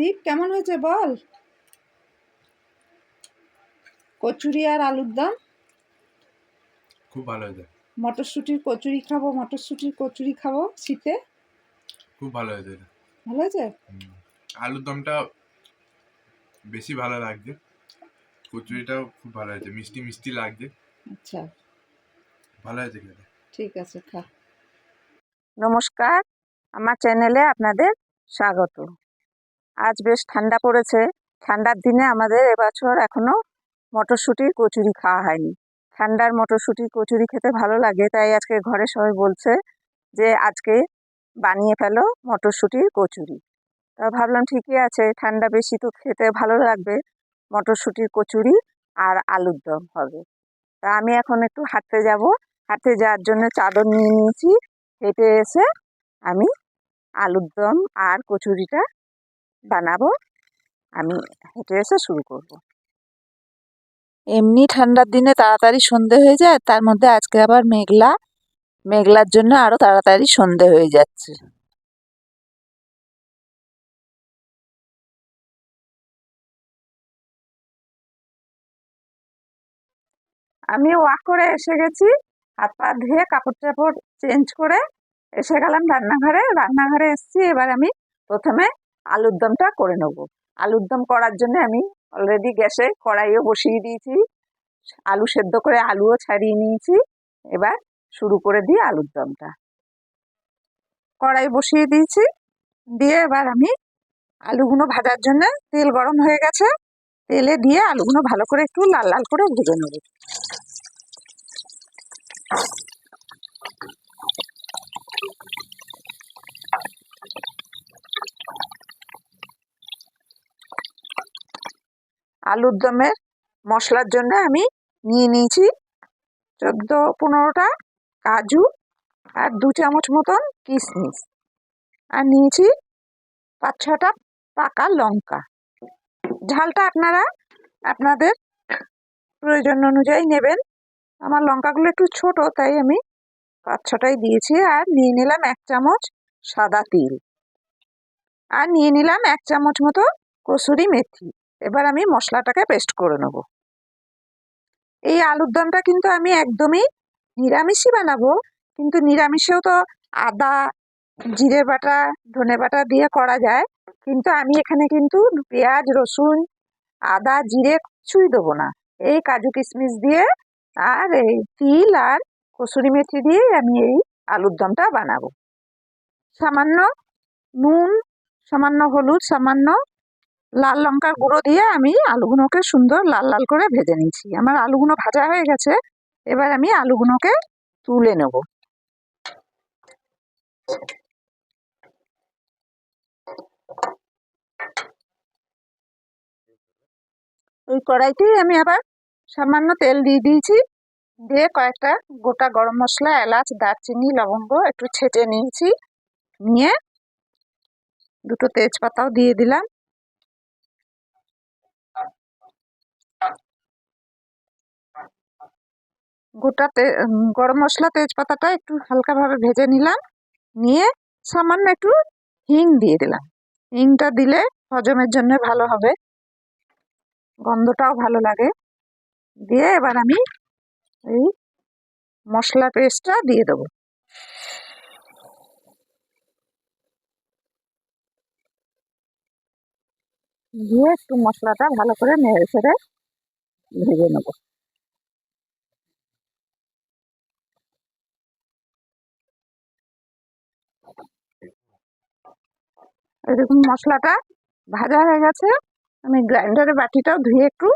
দীপ কেমন হয়েছে বল? কচুরি আর আলুর দম? খুব ভালো হয়েছে। মটরশুঁটির কচুরি খাব মটরশুঁটির কচুরি খাব শীতে? খুব ভালো হয়েছে ভালো হয়েছে? আলুর দমটা বেশি ভালো লাগছে। কচুরিটাও খুব ভালো হয়েছে মিষ্টি মিষ্টি লাগছে। আচ্ছা। ভালো হয়েছে খেতে। ঠিক আছে খা। নমস্কার আমার চ্যানেলে আপনাদের স্বাগত। আজ বেশ ঠান্ডা পড়েছে। ঠান্ডার দিনে আমাদের এবছর এখনও মটরশুঁটির কচুরি খাওয়া হয়নি। ঠান্ডার মটরশুঁটির কচুরি খেতে ভালো লাগে, তাই আজকে ঘরে সবাই বলছে যে, আজকে বানিয়ে ফেলো মটরশুঁটির কচুরি। তা ভাবলাম ঠিকই আছে, ঠান্ডা বেশি তো খেতে ভালো লাগবে মটরশুঁটির কচুরি আর আলুর দম হবে। তা আমি এখন একটু হাঁটতে যাব। হাঁটতে যাওয়ার জন্য চাদর নিয়ে নিয়েছি, হেঁটে এসে আমি আলুর দম আর কচুরিটা বানাবো, আমি হেঁটে এসে শুরু করব। এমনি ঠান্ডার দিনে তাড়াতাড়ি সন্ধে হয়ে যায়, তার মধ্যে আজকে আবার মেঘলা। মেঘলার জন্য আরও তাড়াতাড়ি সন্ধে হয়ে যাচ্ছে। আমি ওয়াক করে এসে গেছি, হাত পা ধুয়ে কাপড় টাপড় চেঞ্জ করে এসে গেলাম রান্নাঘরে। রান্নাঘরে এসেছি, এবার আমি প্রথমে আলুর দমটা করে নেব। আলুর দম করার জন্য আমি অলরেডি গ্যাসে কড়াইও বসিয়ে দিয়েছি। আলু সেদ্ধ করে আলুও ছাড়িয়ে নিয়েছি। এবার শুরু করে দিই আলুর দমটা। কড়াই বসিয়ে দিয়েছি। দিয়ে এবার আমি আলুগুলো ভাজার জন্য তেল গরম হয়ে গেছে। তেলে দিয়ে আলুগুলো ভালো করে একটু লাল লাল করে ভেজে নেব। আলুর দমের মশলার জন্য আমি নিয়ে নিয়েছি চোদ্দ, পনেরোটা কাজু আর দু চামচ মতন কিশমিশ আর নিয়েছি পাঁচ, ছটা পাকা লঙ্কা। ঝালটা আপনারা আপনাদের প্রয়োজন অনুযায়ী নেবেন। আমার লঙ্কাগুলো একটু ছোট, তাই আমি পাঁচ, ছটাই দিয়েছি। আর নিয়ে নিলাম এক চামচ সাদা তিল। আর নিয়ে নিলাম এক চামচ মতো কসুরি মেথি। এবার আমি মশলাটাকে পেস্ট করে নেব। এই আলুর দমটা কিন্তু আমি একদমই নিরামিষই বানাবো, কিন্তু নিরামিষেও তো আদা, জিরে বাটা, ধনে বাটা দিয়ে করা যায়, কিন্তু আমি এখানে কিন্তু পেঁয়াজ, রসুন, আদা, জিরে কিছুই দেবো না। এই কাজু কিশমিশ দিয়ে আর এই তিল আর কসুরি মেথি দিয়ে আমি এই আলুর দমটা বানাবো। সামান্য নুন, সামান্য হলুদ, সামান্য লাল লঙ্কার গুঁড়ো দিয়ে আমি আলুগুলোকে সুন্দর লাল লাল করে ভেজে নিয়েছি। আমার আলুগুলো ভাজা হয়ে গেছে। এবার আমি আলুগুলোকে তুলে নেব। ওই কড়াইতেই আমি আবার সামান্য তেল দিয়ে দিয়েছি। দিয়ে কয়েকটা গোটা গরম মশলা, এলাচ, দারচিনি, লবঙ্গ একটু ছেটে নিয়েছি। নিয়ে দুটো তেজপাতাও দিয়ে দিলাম। গোটা গরম মশলা তেজপাতাটা একটু হালকাভাবে ভেজে নিলাম। নিয়ে সামান্য একটু হিং দিয়ে দিলাম। হিংটা দিলে হজমের জন্য ভালো হবে। গন্ধটাও ভালো লাগে। দিয়ে এবার আমি এই মশলা পেস্টটা দিয়ে দেবো। দিয়ে একটু মশলাটা ভালো করে নেড়ে ছেড়ে ভেজে নেব। এরকম মশলাটা ভাজা হয়ে গেছে। আমি গ্রাইন্ডারের বাটিটাও ধুয়ে একটু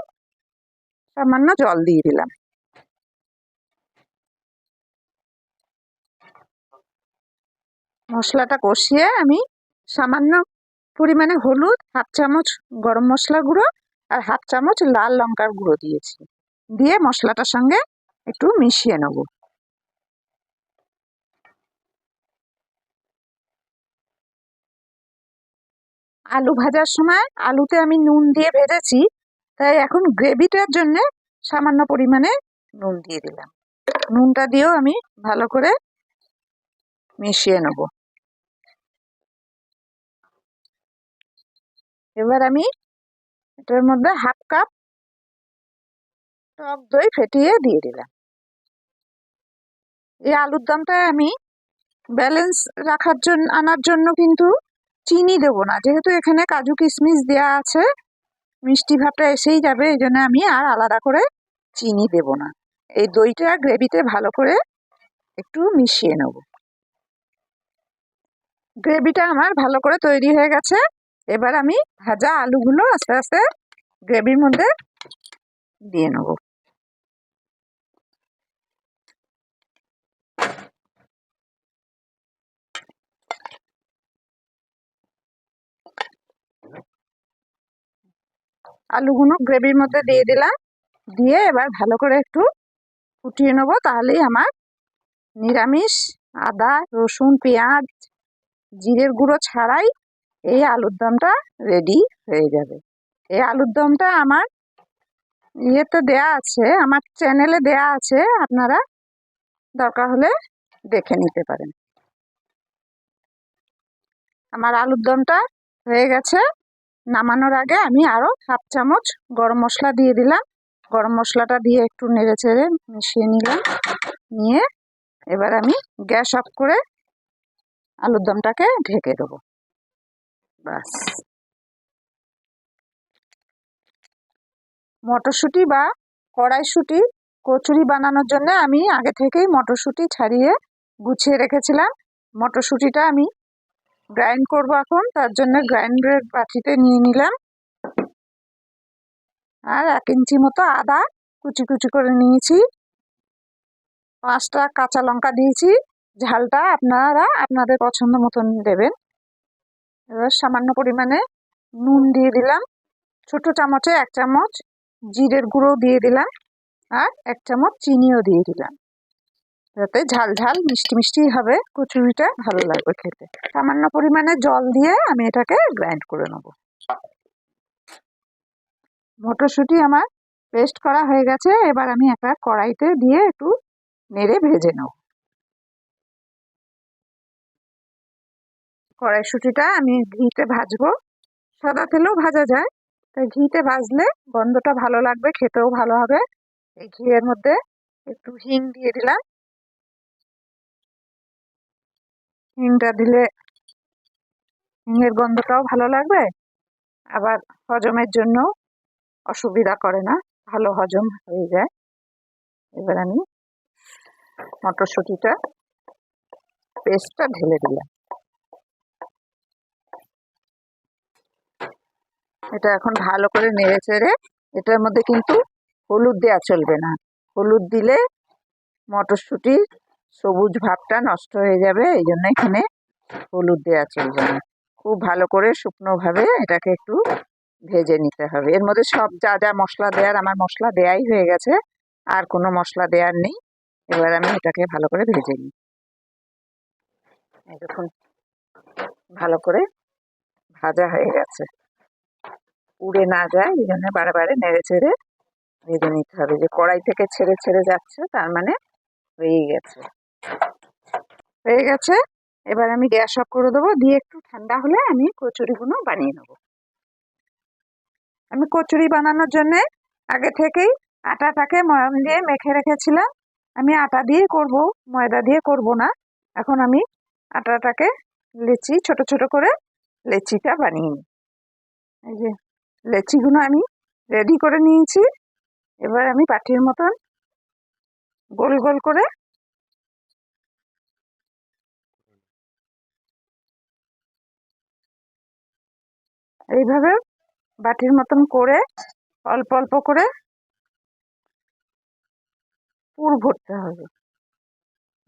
সামান্য জল দিয়ে দিলাম। মশলাটা কষিয়ে আমি সামান্য পরিমাণে হলুদ, হাফ চামচ গরম মশলা গুঁড়ো আর হাফ চামচ লাল লঙ্কার গুঁড়ো দিয়েছি। দিয়ে মশলাটার সঙ্গে একটু মিশিয়ে নেব। আলু ভাজার সময় আলুতে আমি নুন দিয়ে ভেজেছি, তাই এখন গ্রেভিটার জন্য সামান্য পরিমাণে নুন দিয়ে দিলাম। নুনটা দিয়েও আমি ভালো করে মিশিয়ে নেব। এবার আমি এটার মধ্যে হাফ কাপ টক দই ফেটিয়ে দিয়ে দিলাম। এই আলুর দমটা আমি ব্যালেন্স রাখার জন্য, আনার জন্য কিন্তু চিনি দেবো না। যেহেতু এখানে কাজু কিশমিশ দেওয়া আছে, মিষ্টি ভাবটা এসেই যাবে, এই জন্য আমি আর আলাদা করে চিনি দেব না। এই দইটা গ্রেভিতে ভালো করে একটু মিশিয়ে নেব। গ্রেভিটা আমার ভালো করে তৈরি হয়ে গেছে। এবার আমি ভাজা আলুগুলো আস্তে আস্তে গ্রেভির মধ্যে দিয়ে নেব। আলুগুলো গ্রেভির মধ্যে দিয়ে দিলাম। দিয়ে এবার ভালো করে একটু ফুটিয়ে নেব। তাহলেই আমার নিরামিষ আদা, রসুন, পেঁয়াজ, জিরের গুঁড়ো ছাড়াই এই আলুর দমটা রেডি হয়ে যাবে। এই আলুর দমটা আমার ইয়েতে দেয়া আছে, আমার চ্যানেলে দেয়া আছে। আপনারা দরকার হলে দেখে নিতে পারেন। আমার আলুর দমটা হয়ে গেছে। নামানোর আগে আমি আরও হাফ চামচ গরম মশলা দিয়ে দিলাম। গরম মশলাটা দিয়ে একটু নেড়ে চেড়ে মিশিয়ে নিলাম। নিয়ে এবার আমি গ্যাস অফ করে আলুর দমটাকে ঢেকে দেবো। বাস মটরশুঁটি বা কড়াইশুঁটি, কচুরি বানানোর জন্য আমি আগে থেকেই মটরশুঁটি ছাড়িয়ে গুছিয়ে রেখেছিলাম। মটরশুঁটিটা আমি গ্রাইন্ড করব এখন। তার জন্য গ্রাইন্ডারের বাটিতে নিয়ে নিলাম। আর এক ইঞ্চি মতো আদা কুচি কুচি করে নিয়েছি। পাঁচটা কাঁচা লঙ্কা দিয়েছি। ঝালটা আপনারা আপনাদের পছন্দ মতন দেবেন। এবার সামান্য পরিমাণে নুন দিয়ে দিলাম। ছোট চামচে এক চামচ জিরের গুঁড়ো দিয়ে দিলাম। আর এক চামচ চিনিও দিয়ে দিলাম। যাতে ঝাল ঝাল, মিষ্টি মিষ্টি হবে। কচুরিটা ভালো লাগবে খেতে। সামান্য পরিমাণে জল দিয়ে আমি এটাকে গ্রাইন্ড করে নেব। মটরশুঁটি আমার পেস্ট করা হয়ে গেছে। এবার আমি একটা কড়াইতে দিয়ে একটু নেড়ে ভেজে নেব। কড়াইশুঁটিটা আমি ঘিতে ভাজবো। সাদা তেলেও ভাজা যায়। তাই ঘিতে ভাজলে গন্ধটা ভালো লাগবে, খেতেও ভালো হবে। এই ঘিয়ের মধ্যে একটু হিং দিয়ে দিলাম। হিংটা দিলে হিঙের গন্ধটাও ভালো লাগবে। আবার হজমের জন্য অসুবিধা করে না, ভালো হজম হয়ে যায়। এবার আমি মটরশুঁটিটা, পেস্টটা ঢেলে দিলাম। এটা এখন ভালো করে নেড়ে চেড়ে, এটার মধ্যে কিন্তু হলুদ দেওয়া চলবে না। হলুদ দিলে মটরশুঁটির সবুজ ভাবটা নষ্ট হয়ে যাবে এই জন্য এখানে হলুদ দেওয়া চলবে না। খুব ভালো করে শুকনোভাবে এটাকে একটু ভেজে নিতে হবে। এর মধ্যে সব যা যা মশলা দেওয়ার আমার মশলা দেয়াই হয়ে গেছে। আর কোনো মশলা দেওয়ার নেই। এবার আমি এটাকে ভালো করে ভেজে নিই। দেখুন, ভালো করে ভাজা হয়ে গেছে। উড়ে না যায়, এই জন্য বারে বারে নেড়ে চেড়ে ভেজে নিতে হবে। যে কড়াই থেকে ছেড়ে ছেড়ে যাচ্ছে, তার মানে হয়েই গেছে। হয়ে গেছে। এবার আমি গ্যাস অফ করে দেবো। দিয়ে একটু ঠান্ডা হলে আমি কচুরিগুলো বানিয়ে নেব। আমি কচুরি বানানোর জন্যে আগে থেকেই আটাটাকে ময়ম দিয়ে মেখে রেখেছিলাম। আমি আটা দিয়ে করব, ময়দা দিয়ে করব না। এখন আমি আটাটাকে লেচি, ছোট ছোট করে লেচিটা বানিয়ে নিই। এই যে লেচিগুলো আমি রেডি করে নিয়েছি। এবার আমি পাঠির মতন গোল গোল করে এইভাবে বাটির মতন করে অল্প অল্প করে পুর ভরতে হবে।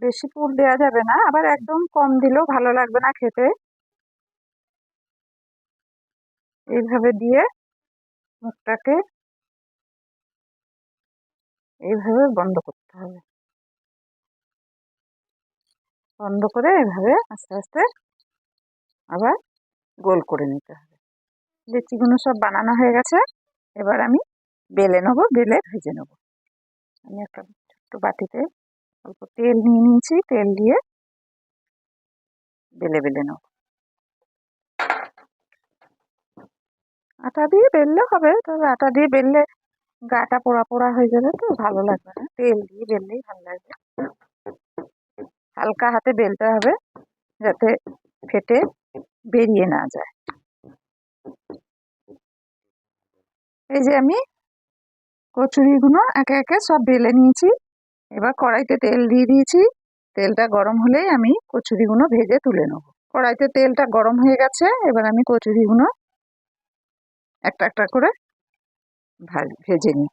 বেশি পুর দেওয়া যাবে না, আবার একদম কম দিলেও ভালো লাগবে না খেতে। এইভাবে দিয়ে মুখটাকে এইভাবে বন্ধ করতে হবে। বন্ধ করে এভাবে আস্তে আস্তে আবার গোল করে নিতে হবে। লিচিগুলো সব বানানো হয়ে গেছে। এবার আমি বেলে নেব, বেলে ভেজে নেব। আমি একটা ছোট্ট বাটিতে অল্প তেল নিয়ে নিয়েছি, তেল দিয়ে বেলে বেলে নেব। আটা দিয়ে বেললে হবে, তবে আটা দিয়ে বেললে গাটা পোড়া পোড়া হয়ে যাবে তো ভালো লাগবে না। তেল দিয়ে বেললেই ভালো লাগবে। হালকা হাতে বেলতে হবে যাতে ফেটে বেরিয়ে না যায়। এই যে আমি কচুরিগুলো একে একে সব বেলে নিয়েছি। এবার কড়াইতে তেল দিয়ে দিয়েছি। তেলটা গরম হলেই আমি কচুরিগুলো ভেজে তুলে নেব। কড়াইতে তেলটা গরম হয়ে গেছে, এবার আমি কচুরিগুলো একটা একটা করে ভাজ- ভেজে নিই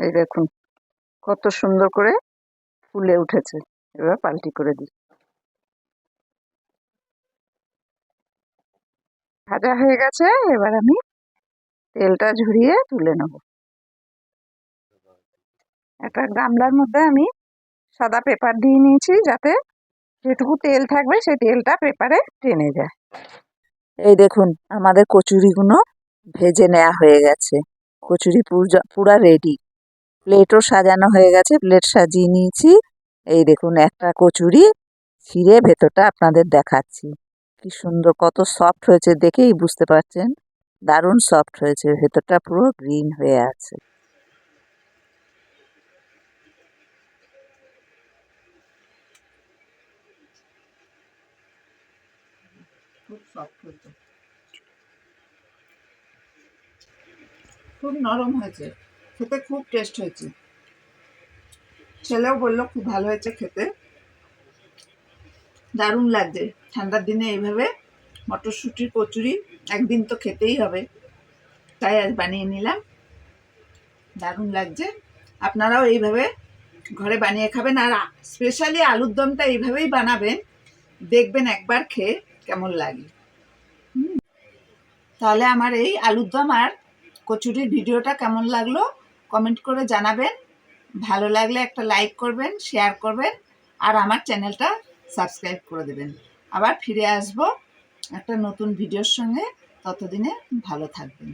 এই দেখুন, কত সুন্দর করে ফুলে উঠেছে। এবার পাল্টি করে দিই। ভাজা হয়ে গেছে, এবার আমি তেলটা ঝরিয়ে তুলে নেব। একটা গামলার মধ্যে আমি সাদা পেপার দিয়ে নিয়েছি যাতে যেটুকু তেল থাকবে সেই তেলটা পেপারে টেনে যায়। এই দেখুন, আমাদের কচুরিগুলো ভেজে নেওয়া হয়ে গেছে। কচুরি পুরা রেডি প্লেটও সাজানো হয়ে গেছে প্লেট সাজিয়ে নিয়েছি। এই দেখুন, একটা কচুরি ছিঁড়ে ভেতরটা আপনাদের দেখাচ্ছি। কি সুন্দর, কত সফট হয়েছে দেখেই বুঝতে পারছেন। দারুণ সফট হয়েছে, ভেতরটা পুরো গ্রিন হয়ে আছে। খুব নরম হয়েছে। খেতে খুব টেস্ট হয়েছে। ছেলেও বলল, খুব ভালো হয়েছে খেতে। দারুণ লাগছে। ঠান্ডার দিনে এইভাবে মটরশুঁটির কচুরি একদিন তো খেতেই হবে। তাই আজ বানিয়ে নিলাম। দারুণ লাগছে। আপনারাও এইভাবে ঘরে বানিয়ে খাবেন আর স্পেশালি আলুর দমটা এইভাবেই বানাবেন। দেখবেন একবার খেয়ে কেমন লাগে। তাহলে আমার এই আলুর দম আর কচুরির ভিডিওটা কেমন লাগল? কমেন্ট করে জানাবেন। ভালো লাগলে একটা লাইক করবেন, শেয়ার করবেন, আর আমার চ্যানেলটা সাবস্ক্রাইব করে দেবেন। আবার ফিরে আসব একটা নতুন ভিডিওর সঙ্গে। ততদিনে ভালো থাকবেন।